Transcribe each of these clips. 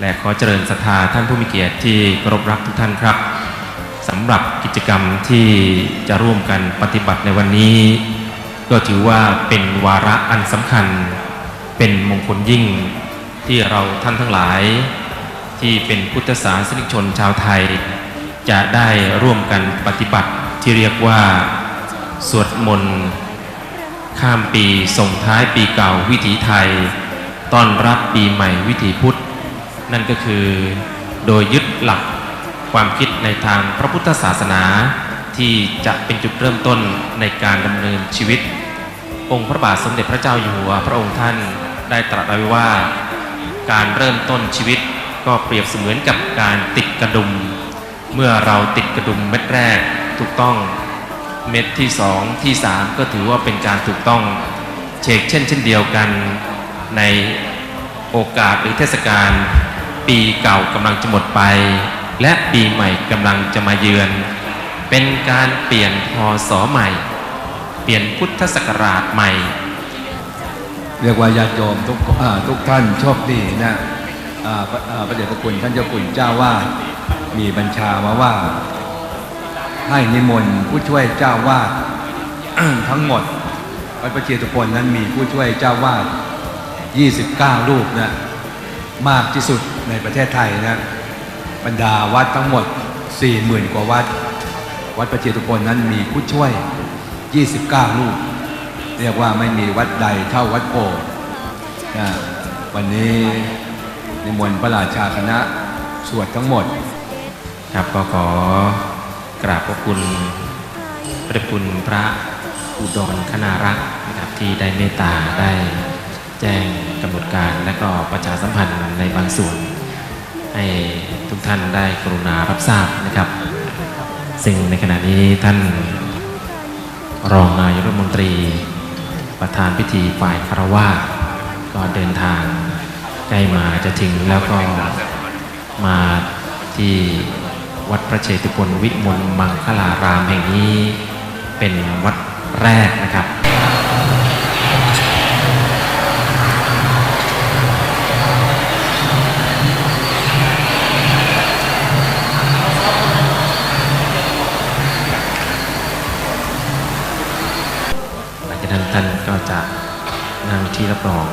และขอเจริญศรัทธาท่านผู้มีเกียรติที่เคารพรักทุกท่านครับสำหรับกิจกรรมที่จะร่วมกันปฏิบัติในวันนี้ ก็ถือว่าเป็นวาระอันสำคัญ เป็นมงคลยิ่งที่เราท่านทั้งหลาย ที่เป็นพุทธศาสนิกชนชาวไทย จะได้ร่วมกันปฏิบัติที่เรียกว่า สวดมนต์ข้ามปีส่งท้ายปีเก่าวิถีไทย ต้อนรับปีใหม่วิถีพุทธ นั่นก็คือ โดยยึดหลักความคิดในทางพระพุทธศาสนา ที่จะเป็นจุดเริ่มต้นในการดำเนินชีวิต องค์พระบาทสมเด็จพระเจ้าอยู่หัวพระองค์ท่านได้ตรัสไว้ว่า การเริ่มต้นชีวิตก็เปรียบเสมือนกับการติดกระดุม เมื่อเราติดกระดุมเม็ดแรกถูกต้องเม็ดที่สองที่สามก็ถือว่าเป็นการถูกต้องเชกเช่นเช่นเดียวกันในโอกาสหรือเทศกาล ปีเก่ากำลังจะหมดไป และปีใหม่กำลังจะมาเยือน เป็นการเปลี่ยนพศใหม่ เปลี่ยนพุทธศักราชใหม่ เรียกว่าญาติโยมทุกทุกท่านโชคดีนะพระเดชพระคุณท่านเจ้าคุณเจ้าว่ามีบัญชามาว่า ให้นิมนต์ผู้ช่วยเจ้าวาดทั้งหมดวัดประเชียตุพลนั้นมีผู้ช่วยเจ้าวาด 29 รูปนะมากที่สุด ในประเทศไทยนะบรรดาวัดทั้งหมด 40,000 กว่าวัด วัดประเชียตุพลนั้นมีผู้ช่วย 29 รูป เรียกว่าไม่มีวัดใดเท่าวัดโพธิ์นะวันนี้นิมนต์พระราชาคณะสวดทั้งหมด ครับก็ขอกราบขอบคุณพระคุณพระอุดรคณารักษ์นะครับที่ได้เมตตาได้แจ้งกำหนดการและก็ประชาสัมพันธ์ในบางส่วน ให้ทุกท่านได้กรุณารับทราบนะครับ ซึ่งในขณะนี้ท่านรองนายกรัฐมนตรี ประธานพิธีฝ่ายคารวาสก็เดินทางใกล้มาจะถึงแล้วก็มาที่วัดพระเชตุพนวิมลมังคลารามแห่งนี้เป็นวัดแรกนะครับ ท่านก็จะนั่งที่รับรอง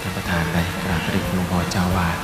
ท่านประธานได้กราบพระดชคุณหลวงพ่อเจ้าวาด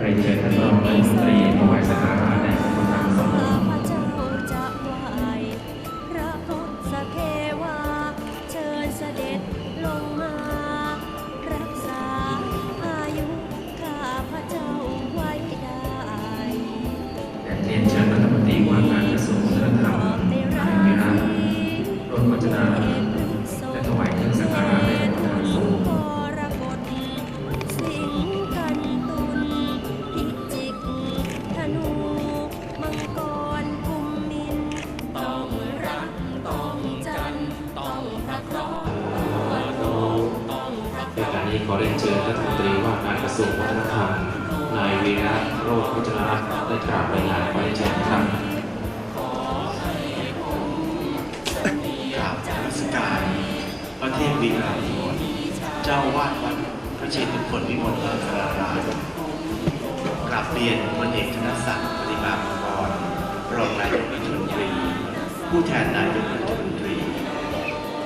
เรียนเชิญท่านรองนายกรัฐมนตรีถวายสักการะ ว่าการระทรวงวัฒนธรรมนายวีระโรจน์พัฒนรัตน์ได้กราบรายงานขอเรียนเชิญครับกราบนมัสการพระเทพวีราธินเจ้าวาดวัดพระเชตุพนวิมลมังคลารามกราบเรียนพลเอกธนศักดิ์ปฏิมาภรรองนายกรัฐมนตรี ผู้แทนนายกรัฐมนตรี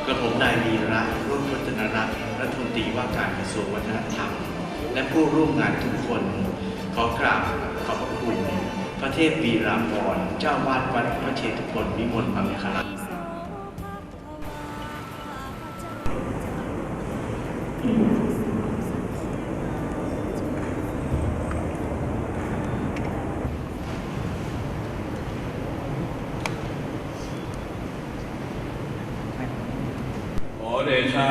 กระผมนายวีระรุ่งพัฒนรัตน์รัฐมนตรีว่าการกระทรวงวัฒนธรรม และผู้ร่วมงานทุกคน ขอกราบขอบพระคุณพระเทพวีราพรณ์เจ้าวาดวัดพระเชตุพนวิมลมังคลาขอเดชะ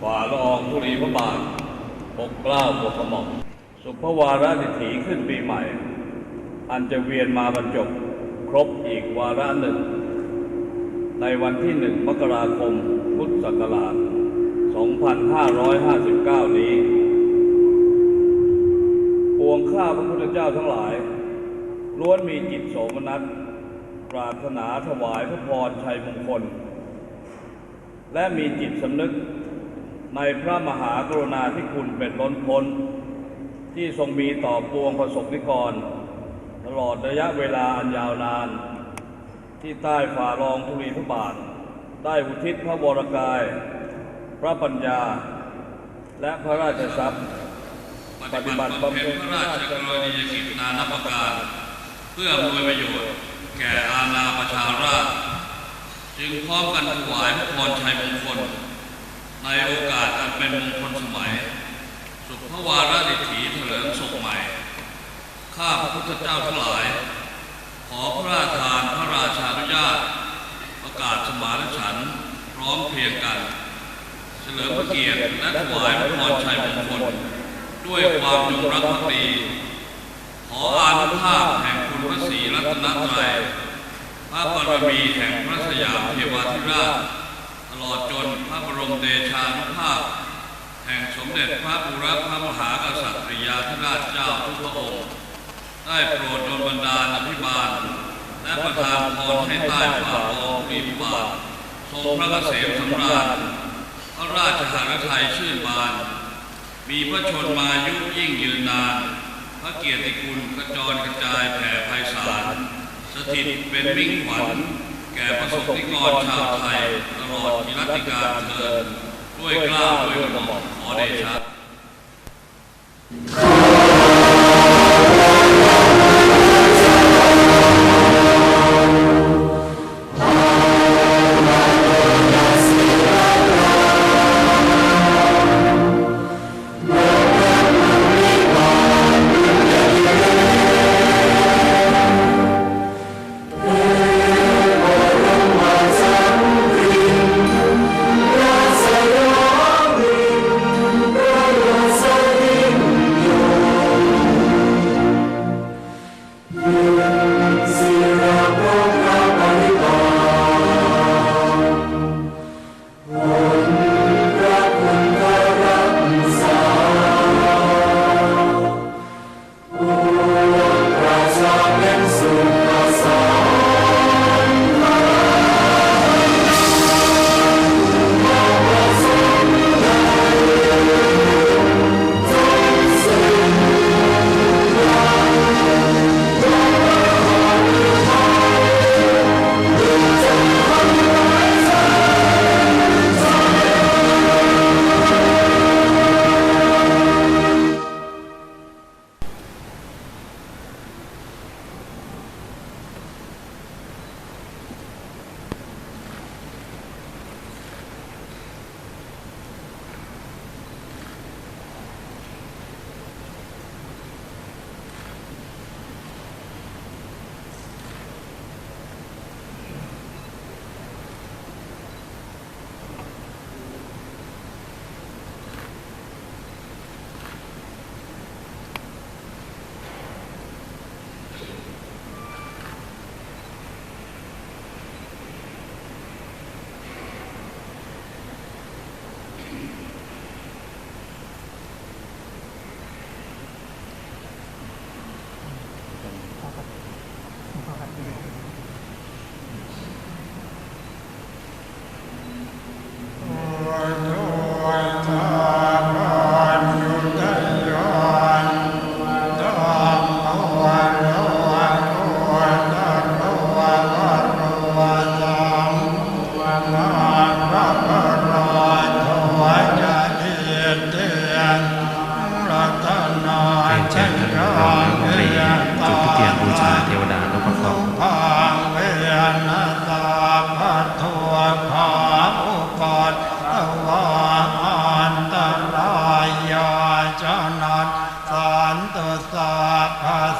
ฝ่าละอองธุลีพระบาทปกเก ล้าปกกระหม่อมสุภวาระดิถีขึ้นปีใหม่ อันจะเวียนมาบรรจบครบอีกวาระหนึ่ง ในวันที่หนึ่งมกราคมพุทธศักราช 2559 นี้ ปวงข้าพระพุทธเจ้าทั้งหลายล้วนมีจิตโสมนัสปรารถนาถวายพระพรชัยมงคล และมีจิตสำนึก ในพระมหากรุณาธิคุณเป็นล้นพ้น ที่ทรงมีต่อปวงประสบนิกร ตลอดระยะเวลาอันยาวนาน ที่ใต้ฝ่ารองธุลีพระบาท ได้อุทิศพระวรกาย พระปัญญา และพระราชทรัพย์ ปฏิบัติบำเพ็ญพระราชกรณียกิจนานับประการ เพื่ออำนวยประโยชน์ แก่อาณาประชาราษฎร์จึงพร้อมกันถวายพระพรชัยมงคล ในโอกาสอันเป็นมงคลสมัย สุภวาระดิถีเถลิงศกใหม่ ข้าพระพุทธเจ้าทั้งหลาย ขอพระราชทานพระราชานุญาต ประกาศสมานฉันพร้อมเพรียงกัน เฉลิมพระเกียรติและถวายพระพรชัยมงคล ด้วยความจงรักภักดีขออานุภาพแห่งคุณพระศรีรัตนตรัยพระบารมีแห่งพระสยามเทวาธิราช ตลอดจนพระบรมเดชานุภาพ แห่งสมเด็จพระบุรพมหากษัตริยาธิราชเจ้าทุกพระองค์ ได้โปรดโดนบันดาลอภิบาล และประทานพรให้ใต้ฝ่าละอองธุลีพระบาททรงพระเกษมสำราญพระราชหฤทัยชื่นบาน มีพระชนมายุยิ่งยืนนาน พระเกียรติคุณกระจรกระจายแผ่ไพศาลสถิตเป็นมิ่งขวัญ แก่ประสบนิกรชาวไทยตลอดมีรัติการเทินด้วยกล้าวด้วยกระหม่อมขอเดชะ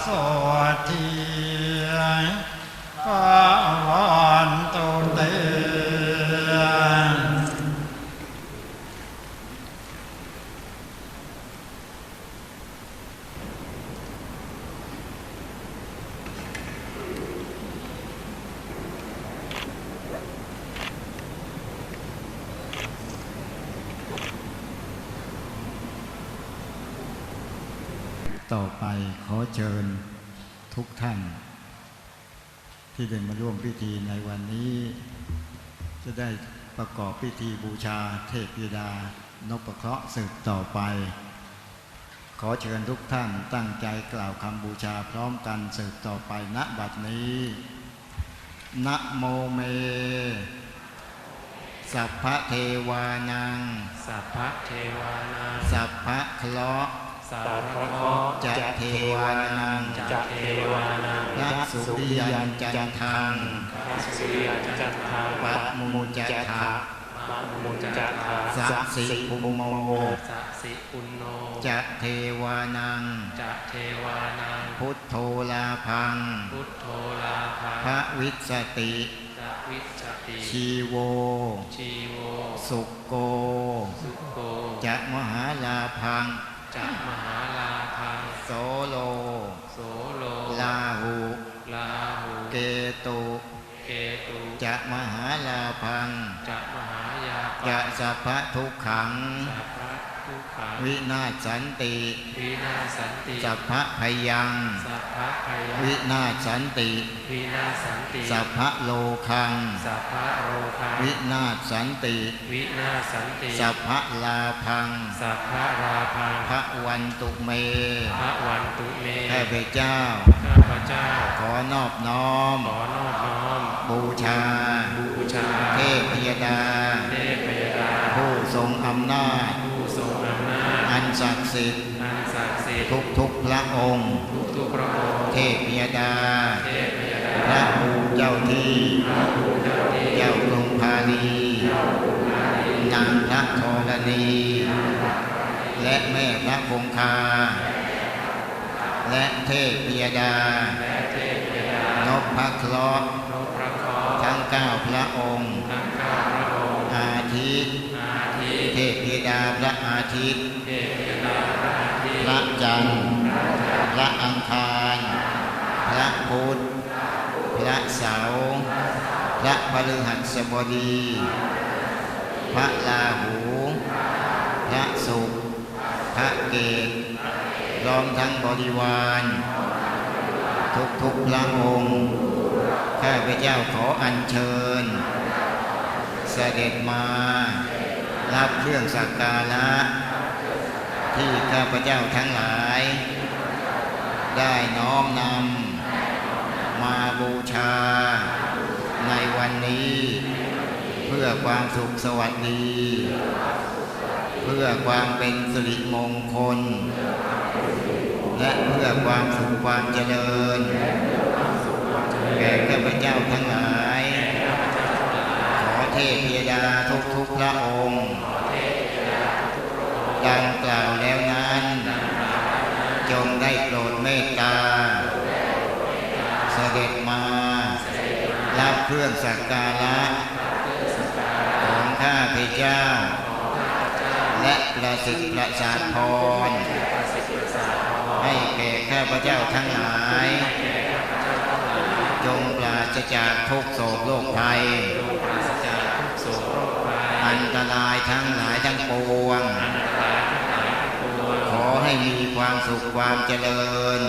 โสทีปา ต่อไปขอเชิญทุกท่าน ที่ได้มาร่วมพิธีในวันนี้ จะได้ประกอบพิธีบูชาเทพยดานพเคราะห์สืบต่อไป ขอเชิญทุกท่านตั้งใจกล่าวคำบูชาพร้อมกันสืบต่อไปณบัดนี้นะโมเม สัพพะเทวานัง สัพพะเทวานัง สัพพะเคราะห์ สัพพะเคราะห์จะเทวานังจะเทวานังพระสุริยันจันทังพระสุริยจันทังปัตมุจจทะมะมุจจทาสัพสิภุมโมสัสิปุโนจะเทวานังจะเทวานังพุทโธลาพังพุทโธลาภาพระวิสติจะวิจติชีโวชีโวสุโกสุโก จะมหาลาพัง จะมหาลาภังโสโล โสโลลาหูลาหูเกตุเกตุจะมหาลาพังจะมหายาจะสัพพะทุกขังสัพพะทุกขัง วินาศสันติ วินาศสันติสัพพะพยัง สัพพะพยาวินาศสันติ วินาศสันติ สัพพะโลคัง สัพพะโรคาวินาศสันติ วินาศสันติ สัพพะลาพัง สัพพะราพัง พระวันตุเม พระวันตุเมข้าพเจ้า ข้าพเจ้า ขอนอบน้อม ขอนอบน้อม บูชา บูชา เทพยดา เทพยดา ผู้ทรงอำนาจ ผู้ทรงอำนาจ อัน ศักดิ์สิทธิ์อันศักดิ์สิทธิ์ทุกทุกๆพระองค์ทุกทุกๆพระองค์เทพยดาเทพยดา พระภูเจ้าที่ เจ้ากรุงพาลีนางพระธรณี และแม่พระคงคา และเทพยดาและเทพยดานพพระเคราะห์นพพระเคราะห์ทั้งเก้าพระองค์ทั้งเก้าพระองค์อาทิตย์อาทิตย์ เทพยดาพระอาทิตย์พยดาพระอาทิตย์ระจันทร์ พระอังคาร พระพุธ พระเสาร์ พระพฤหัสบดี พระลาหู พระศุกร์ พระเกตพร้อมทั้งบริวาร ทุกทุกพระองค์ข้าพเจ้าขออัญเชิญ เสด็จมา รับเครื่องสักการะ ที่ข้าพเจ้าทั้งหลาย ได้น้อมนำมาบูชา ในวันนี้ เพื่อความสุขสวัสดี เพื่อความเป็นสิริมงคล และเพื่อความสุขความเจริญ แก่ข้าพเจ้าทั้งหลาย พยดาทุกทุกพระองค์ดังกล่าวแล้วนั้น จงได้โปรดเมตตา เสด็จมารับเครื่องสักการะของข้าพเจ้า และประสิทธิ์ประสาทพร ให้แก่ข้าพเจ้าทั้งหลาย จงปราศจากทุกโศกโรคภัย ตรายทั้งหลายทั้งปวง ขอให้มีความสุขความเจริญ